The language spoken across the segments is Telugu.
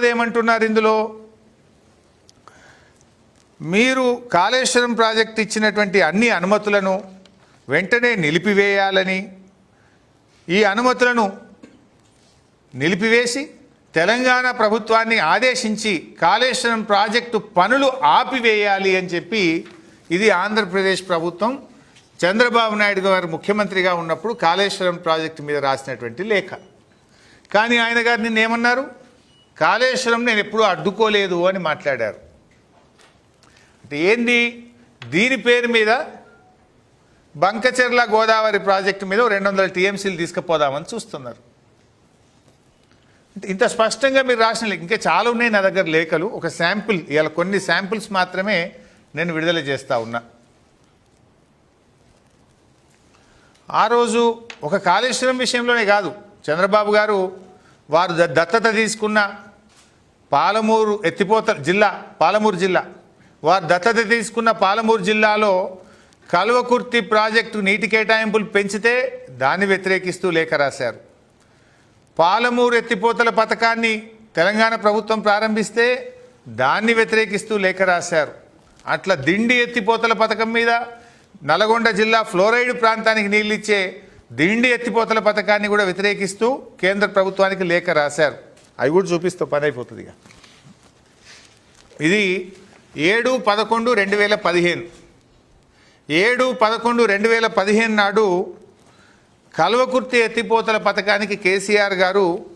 ఏమంటున్నారు ఇందులో? మీరు కాళేశ్వరం ప్రాజెక్ట్ ఇచ్చినటువంటి అన్ని అనుమతులను వెంటనే నిలిపివేయాలని ఈ అనుమతులను నిలిపివేసి తెలంగాణ ప్రభుత్వాన్ని ఆదేశించి కాళేశ్వరం ప్రాజెక్టు పనులు ఆపివేయాలి అని చెప్పి ఇది ఆంధ్రప్రదేశ్ ప్రభుత్వం చంద్రబాబు నాయుడు గారు ముఖ్యమంత్రిగా ఉన్నప్పుడు కాళేశ్వరం ప్రాజెక్టు మీద రాసినటువంటి లేఖ. కానీ ఆయన గారు నిన్న ఏమన్నారు కాళేశ్వరం నేను ఎప్పుడూ అడ్డుకోలేదు అని మాట్లాడారు. అంటే ఏంది? దీని పేరు మీద బంకచెర్ల గోదావరి ప్రాజెక్టు మీద రెండు వందల టీఎంసీలు తీసుకుపోదామని చూస్తున్నారు. అంటే ఇంత స్పష్టంగా మీరు రాసిన ఇంకా చాలా ఉన్నాయి నా దగ్గర లేఖలు. ఒక శాంపిల్ ఇవాళ కొన్ని శాంపిల్స్ మాత్రమే నేను విడుదల చేస్తూ ఉన్నా. ఆ రోజు ఒక కాళేశ్వరం విషయంలోనే కాదు చంద్రబాబు గారు వారు దత్తత తీసుకున్న పాలమూరు ఎత్తిపోత జిల్లా పాలమూరు జిల్లా. వారు దత్తత తీసుకున్న పాలమూరు జిల్లాలో కల్వకుర్తి ప్రాజెక్టు నీటి కేటాయింపులు పెంచితే దాన్ని వ్యతిరేకిస్తూ లేఖ రాశారు. పాలమూరు ఎత్తిపోతల పథకాన్ని తెలంగాణ ప్రభుత్వం ప్రారంభిస్తే దాన్ని వ్యతిరేకిస్తూ లేఖ రాశారు. అట్లా దిండి ఎత్తిపోతల పథకం మీద నల్గొండ జిల్లా ఫ్లోరైడ్ ప్రాంతానికి నీళ్ళు ఇచ్చే దిండి ఎత్తిపోతల పథకాన్ని కూడా వ్యతిరేకిస్తూ కేంద్ర ప్రభుత్వానికి లేఖ రాశారు. అవి కూడా చూపిస్తూ పని అయిపోతుంది ఇక. ఇది ఏడు పదకొండు రెండు వేల పదిహేను. ఏడు పదకొండు రెండు వేల పదిహేను నాడు కల్వకుర్తి ఎత్తిపోతల పథకానికి కేసీఆర్ గారు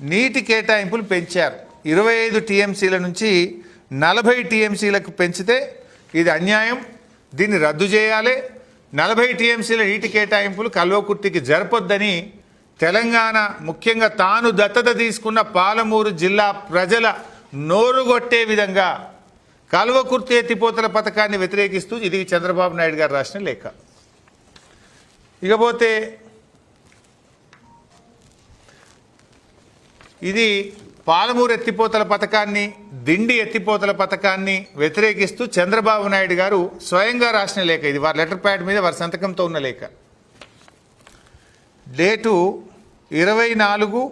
నీటి కేటాయింపులు పెంచారు. ఇరవై ఐదు టీఎంసీల నుంచి నలభై టీఎంసీలకు పెంచితే ఇది అన్యాయం. దీన్ని రద్దు చేయాలి. నలభై టీఎంసీల నీటి కేటాయింపులు కల్వకుర్తికి జరపొద్దని తెలంగాణ ముఖ్యంగా తాను దత్తత తీసుకున్న పాలమూరు జిల్లా ప్రజల నోరుగొట్టే విధంగా కల్వకుర్తి ఎత్తిపోతల పథకాన్ని వ్యతిరేకిస్తూ ఇది చంద్రబాబు నాయుడు గారు రాసిన లేఖ. ఇకపోతే ఇది పాలమూరు ఎత్తిపోతల పథకాన్ని దిండి ఎత్తిపోతల పథకాన్ని వ్యతిరేకిస్తూ చంద్రబాబు నాయుడు గారు స్వయంగా రాసిన లేఖ ఇది. వారి లెటర్ ప్యాడ్ మీద వారి సంతకంతో ఉన్న లేఖ. డేటు ఇరవై నాలుగు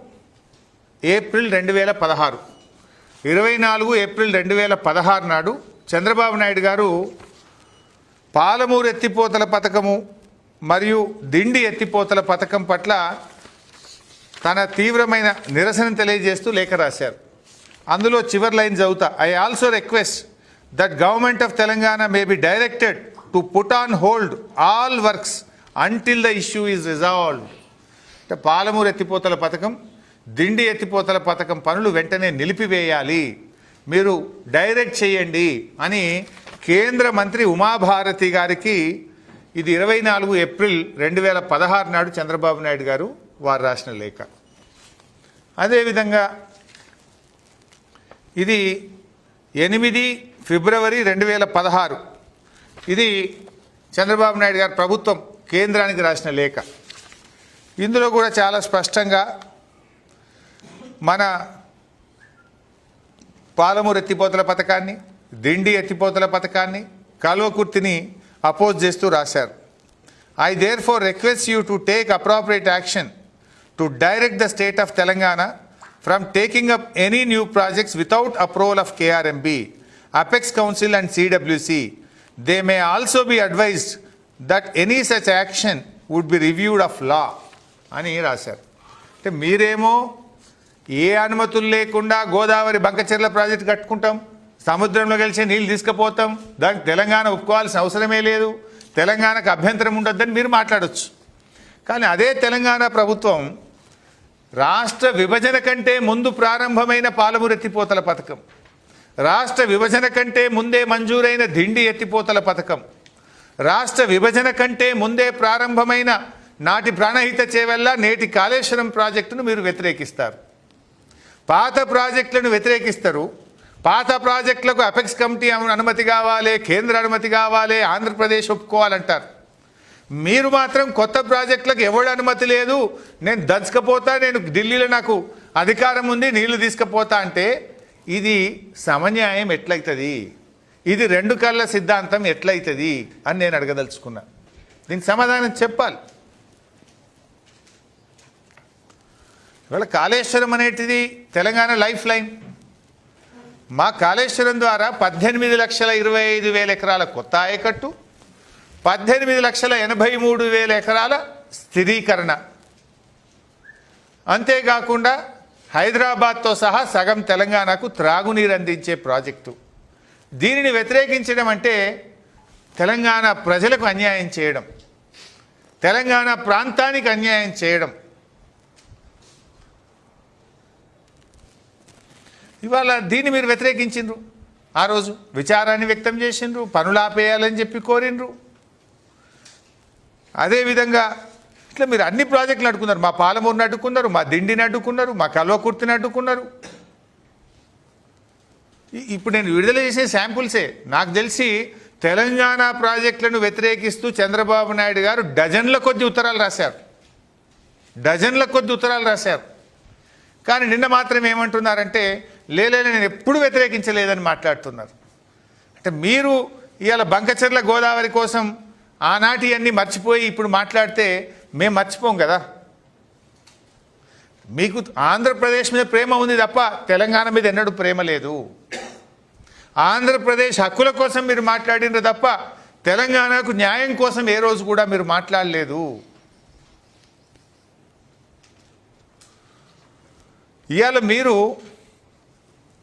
ఏప్రిల్ రెండు వేల పదహారు. ఇరవై నాలుగు ఏప్రిల్ రెండు వేల పదహారు నాడు చంద్రబాబు నాయుడు గారు పాలమూరు ఎత్తిపోతల పథకము మరియు దిండి ఎత్తిపోతల పథకం పట్ల తన తీవ్రమైన నిరసన తెలియజేస్తూ లేఖ రాశారు. అందులో చివరి లైన్ చదువుతా I also request that government of Telangana may be directed to put on hold all works until the issue is resolved అంటే పాలమూరు ఎత్తిపోతల పథకం దిండి ఎత్తిపోతల పథకం పనులు వెంటనే నిలిపివేయాలి. మీరు డైరెక్ట్ చేయండి అని కేంద్ర మంత్రి ఉమాభారతి గారికి ఇది ఇరవై నాలుగు ఏప్రిల్ రెండు వేల పదహారు నాడు చంద్రబాబు నాయుడు గారు వారు రాసిన లేఖ. అదేవిధంగా ఇది ఎనిమిది ఫిబ్రవరి రెండు వేల పదహారు. ఇది చంద్రబాబు నాయుడు గారు ప్రభుత్వం కేంద్రానికి రాసిన లేఖ. ఇందులో కూడా చాలా స్పష్టంగా మన పాలమూరు ఎత్తిపోతల పథకాన్ని దిండి ఎత్తిపోతల పథకాన్ని కాలువకుర్తిని అపోజ్ చేస్తూ రాశారు. I therefore request you to take appropriate action to direct the state of Telangana from taking up any new projects without approval of KRMB apex council and CWC they may also be advised that any such action would be reviewed of law అని రాశారు. అంటే మీరేమో ఏ అనుమతులు లేకుండా గోదావరి బంకచెర్ల ప్రాజెక్ట్ కట్టుకుంటాం సముద్రంలో కలిసే నీళ్ళు తీసుకుపోతాం దానికి తెలంగాణ ఒప్పుకోవాల్సిన అవసరమే లేదు తెలంగాణకు అభ్యంతరం ఉండొద్దని మీరు మాట్లాడొచ్చు. కానీ అదే తెలంగాణ ప్రభుత్వం రాష్ట్ర విభజన కంటే ముందు ప్రారంభమైన పాలమూరు ఎత్తిపోతల పథకం. రాష్ట్ర విభజన కంటే ముందే మంజూరైన దిండి ఎత్తిపోతల పథకం. రాష్ట్ర విభజన కంటే ముందే ప్రారంభమైన నాటి ప్రాణహిత చేవెళ్ళ నేటి కాళేశ్వరం ప్రాజెక్టును మీరు వ్యతిరేకిస్తారు. పాత ప్రాజెక్టులను వ్యతిరేకిస్తారు. పాత ప్రాజెక్టులకు అపెక్స్ కమిటీ అనుమతి కావాలి కేంద్ర అనుమతి కావాలి ఆంధ్రప్రదేశ్ ఒప్పుకోవాలంటారు. మీరు మాత్రం కొత్త ప్రాజెక్టులకు ఎవడు అనుమతి లేదు. నేను దంచకపోతా నేను ఢిల్లీలో నాకు అధికారం ఉంది నీళ్ళు తీసుకుపోతా అంటే ఇది సమన్యాయం ఎట్లయితుంది? ఇది రెండు కళ్ళ సిద్ధాంతం ఎట్లయితుంది అని నేను అడగదలుచుకున్నా. దీనికి సమాధానం చెప్పాలి. ఇవాళ కాళేశ్వరం అనేటిది తెలంగాణ లైఫ్ లైన్. మా కాళేశ్వరం ద్వారా పద్దెనిమిది లక్షల ఇరవై ఐదు వేల ఎకరాల కొత్త ఆయకట్టు పద్దెనిమిది లక్షల ఎనభై మూడు వేల ఎకరాల స్థిరీకరణ. అంతేకాకుండా హైదరాబాద్తో సహా సగం తెలంగాణకు త్రాగునీరు అందించే ప్రాజెక్టు. దీనిని వ్యతిరేకించడం అంటే తెలంగాణ ప్రజలకు అన్యాయం చేయడం. తెలంగాణ ప్రాంతానికి అన్యాయం చేయడం. ఇవాళ దీన్ని మీరు వ్యతిరేకించిండ్రు. ఆ రోజు విచారాన్ని వ్యక్తం చేసిండ్రు పనులు ఆపేయాలని చెప్పి కోరిండ్రు. అదేవిధంగా ఇట్లా మీరు అన్ని ప్రాజెక్టులు అడ్డుకున్నారు మా పాలమూరుని అడ్డుకున్నారు మా దిండిని అడ్డుకున్నారు మా కల్వకుర్తిని అడ్డుకున్నారు ఇప్పుడు నేను విడుదల చేసే శాంపుల్సే. నాకు తెలిసి తెలంగాణ ప్రాజెక్టులను వ్యతిరేకిస్తూ చంద్రబాబు నాయుడు గారు డజన్ల కొద్ది ఉత్తరాలు రాశారు. డజన్ల కొద్ది ఉత్తరాలు రాశారు. కానీ నిన్న మాత్రం ఏమంటున్నారంటే లేలే నేను ఎప్పుడు వ్యతిరేకించలేదని మాట్లాడుతున్నారు. అంటే మీరు ఇవాళ బంకచెర్ల గోదావరి కోసం ఆనాటి అన్నీ మర్చిపోయి ఇప్పుడు మాట్లాడితే మేము మర్చిపోం కదా. మీకు ఆంధ్రప్రదేశ్ మీద ప్రేమ ఉంది తప్ప తెలంగాణ మీద ఎన్నడూ ప్రేమ లేదు. ఆంధ్రప్రదేశ్ హక్కుల కోసం మీరు మాట్లాడినారు తప్ప తెలంగాణకు న్యాయం కోసం ఏ రోజు కూడా మీరు మాట్లాడలేదు. ఇవాళ మీరు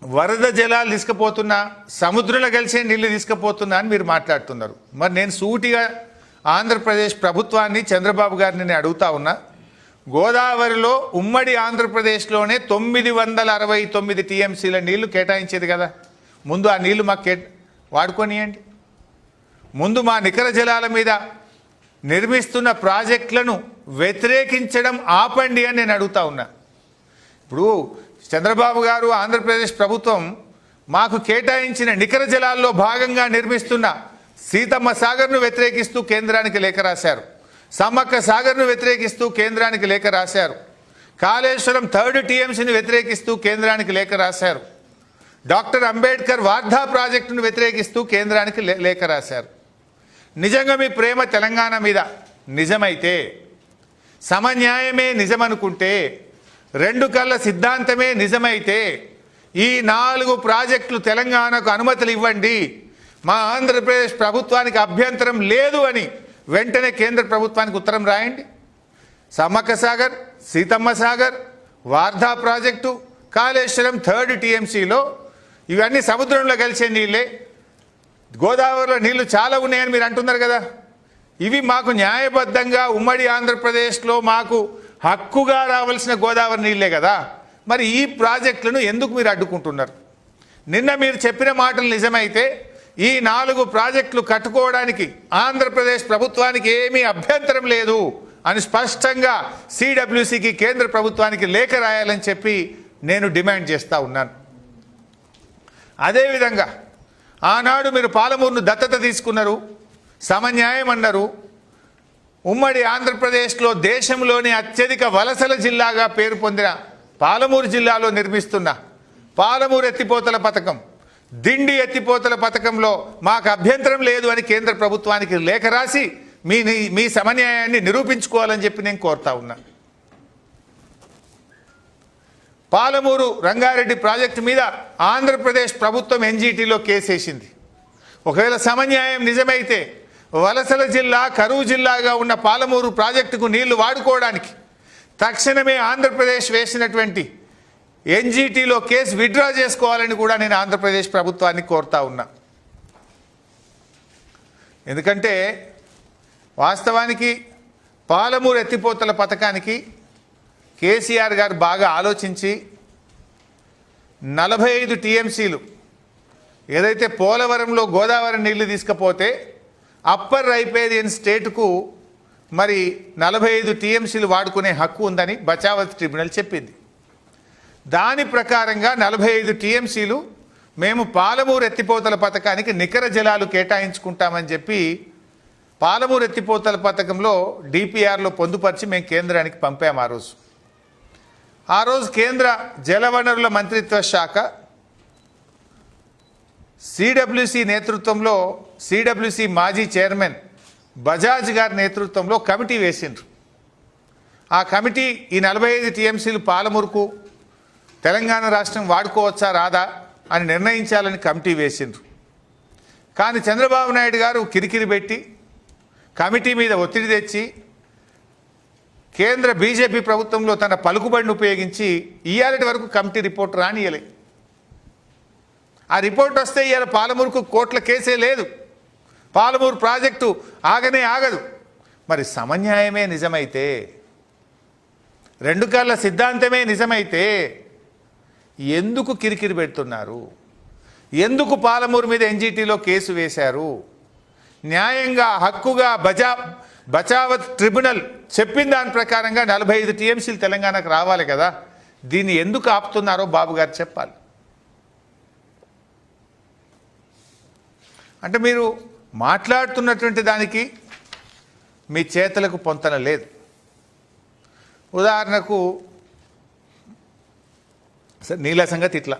వరద జలాలు తీసుకుపోతున్నా సముద్రంలో కలిసే నీళ్ళు తీసుకుపోతున్నా అని మీరు మాట్లాడుతున్నారు. మరి నేను సూటిగా ఆంధ్రప్రదేశ్ ప్రభుత్వాన్ని చంద్రబాబు గారిని నేను అడుగుతా ఉన్నా గోదావరిలో ఉమ్మడి ఆంధ్రప్రదేశ్లోనే తొమ్మిది వందల అరవై తొమ్మిది టీఎంసీల నీళ్ళు కేటాయించేది కదా. ముందు ఆ నీళ్ళు మాకు కే వాడుకొనియండి. ముందు మా నికర జలాల మీద నిర్మిస్తున్న ప్రాజెక్టులను వ్యతిరేకించడం ఆపండి అని నేను అడుగుతా ఉన్నా. ఇప్పుడు చంద్రబాబు గారు ఆంధ్రప్రదేశ్ ప్రభుత్వం మాకు కేటాయించిన నికర జలాల్లో భాగంగా నిర్మిస్తున్న సీతమ్మ సాగర్ను వ్యతిరేకిస్తూ కేంద్రానికి లేఖ రాశారు. సమ్మక్క సాగర్ను వ్యతిరేకిస్తూ కేంద్రానికి లేఖ రాశారు. కాళేశ్వరం థర్డ్ టీఎంసీని వ్యతిరేకిస్తూ కేంద్రానికి లేఖ రాశారు. డాక్టర్ అంబేద్కర్ వార్ధా ప్రాజెక్టును వ్యతిరేకిస్తూ కేంద్రానికి లే- లేఖ రాశారు. నిజంగా మీ ప్రేమ తెలంగాణ మీద నిజమైతే సమన్యాయమే నిజమనుకుంటే రెండు కళ్ళ సిద్ధాంతమే నిజమైతే ఈ నాలుగు ప్రాజెక్టులు తెలంగాణకు అనుమతులు ఇవ్వండి. మా ఆంధ్రప్రదేశ్ ప్రభుత్వానికి అభ్యంతరం లేదు అని వెంటనే కేంద్ర ప్రభుత్వానికి ఉత్తరం రాయండి. సమ్మక్క సాగర్ సీతమ్మ సాగర్ వార్ధా ప్రాజెక్టు కాళేశ్వరం థర్డ్ టీఎంసీలో ఇవన్నీ సముద్రంలో కలిసే నీళ్ళే. గోదావరిలో నీళ్ళు చాలా ఉన్నాయని మీరు అంటున్నారు కదా. ఇవి మాకు న్యాయబద్ధంగా ఉమ్మడి ఆంధ్రప్రదేశ్లో మాకు హక్కుగా రావాల్సిన గోదావరి నీళ్ళే కదా. మరి ఈ ప్రాజెక్టులను ఎందుకు మీరు అడ్డుకుంటున్నారు? నిన్న మీరు చెప్పిన మాటలు నిజమైతే ఈ నాలుగు ప్రాజెక్టులు కట్టుకోవడానికి ఆంధ్రప్రదేశ్ ప్రభుత్వానికి ఏమీ అభ్యంతరం లేదు అని స్పష్టంగా సిడబ్ల్యూసికి కేంద్ర ప్రభుత్వానికి లేఖ రాయాలని చెప్పి నేను డిమాండ్ చేస్తా ఉన్నాను. అదేవిధంగా ఆనాడు మీరు పాలమూరును దత్తత తీసుకున్నారు సమన్యాయం అన్నారు ఉమ్మడి ఆంధ్రప్రదేశ్లో దేశంలోని అత్యధిక వలసల జిల్లాగా పేరు పొందిన పాలమూరు జిల్లాలో నిర్మిస్తున్న పాలమూరు ఎత్తిపోతల పథకం. దిండి ఎత్తిపోతల పథకంలో మాకు అభ్యంతరం లేదు అని కేంద్ర ప్రభుత్వానికి లేఖ రాసి మీ మీ సమన్యాయాన్ని నిరూపించుకోవాలని చెప్పి నేను కోరుతా ఉన్నా. పాలమూరు రంగారెడ్డి ప్రాజెక్టు మీద ఆంధ్రప్రదేశ్ ప్రభుత్వం ఎన్జీటీలో కేసేసింది. ఒకవేళ సమన్యాయం నిజమైతే వలసల జిల్లా కరువు జిల్లాగా ఉన్న పాలమూరు ప్రాజెక్టుకు నీళ్ళు వాడుకోవడానికి తక్షణమే ఆంధ్రప్రదేశ్ వేసినటువంటి ఎన్జీటీలో కేసు విత్డ్రా చేసుకోవాలని కూడా నేను ఆంధ్రప్రదేశ్ ప్రభుత్వాన్ని కోరుతా ఉన్నా. ఎందుకంటే వాస్తవానికి పాలమూరు ఎత్తిపోతల పథకానికి కేసీఆర్ గారు బాగా ఆలోచించి నలభై ఐదు టీఎంసీలు ఏదైతే పోలవరంలో గోదావరి నీళ్ళు తీసుకపోతే అప్పర్ రైపేరియన్ స్టేట్కు మరి నలభై ఐదు టీఎంసీలు వాడుకునే హక్కు ఉందని బచావత్ ట్రిబ్యునల్ చెప్పింది. దాని ప్రకారంగా నలభై ఐదు టీఎంసీలు మేము పాలమూరు ఎత్తిపోతల పథకానికి నికర జలాలు కేటాయించుకుంటామని చెప్పి పాలమూరు ఎత్తిపోతల పథకంలో డిపిఆర్లో పొందుపరిచి మేము కేంద్రానికి పంపాము ఆ రోజు. ఆ రోజు కేంద్ర జలవనరుల మంత్రిత్వ శాఖ సిడబ్ల్యూసి నేతృత్వంలో సిడబ్ల్యూసి మాజీ చైర్మన్ బజాజ్ గారి నేతృత్వంలో కమిటీ వేసిండ్రు. ఆ కమిటీ ఈ నలభై ఐదు టీఎంసీలు పాలమూరుకు తెలంగాణ రాష్ట్రం వాడుకోవచ్చా రాదా అని నిర్ణయించాలని కమిటీ వేసిండ్రు. కానీ చంద్రబాబు నాయుడు గారు కిరికిరి పెట్టి కమిటీ మీద ఒత్తిడి తెచ్చి కేంద్ర బీజేపీ ప్రభుత్వంలో తన పలుకుబడిని ఉపయోగించి ఇయ్యాలటి వరకు కమిటీ రిపోర్ట్ రానియలే ఆ రిపోర్ట్ వస్తే ఇవాళ పాలమూరుకు కోట్ల కేసే లేదు. పాలమూరు ప్రాజెక్టు ఆగనే ఆగదు. మరి సమన్యాయమే నిజమైతే రెండు కళ్ళ సిద్ధాంతమే నిజమైతే ఎందుకు కిరికిరి పెడుతున్నారు? ఎందుకు పాలమూరు మీద ఎన్జీటీలో కేసు వేశారు? న్యాయంగా హక్కుగా బజా బచావత్ ట్రిబ్యునల్ చెప్పిన దాని ప్రకారంగా నలభై ఐదు టీఎంసీలు తెలంగాణకు రావాలి కదా. దీన్ని ఎందుకు ఆపుతున్నారో బాబు గారు చెప్పాలి. అంటే మీరు మాట్లాడుతున్నటువంటి దానికి మీ చేతలకు పొంతన లేదు. ఉదాహరణకు నీళ్ళ సంగతి ఇట్లా.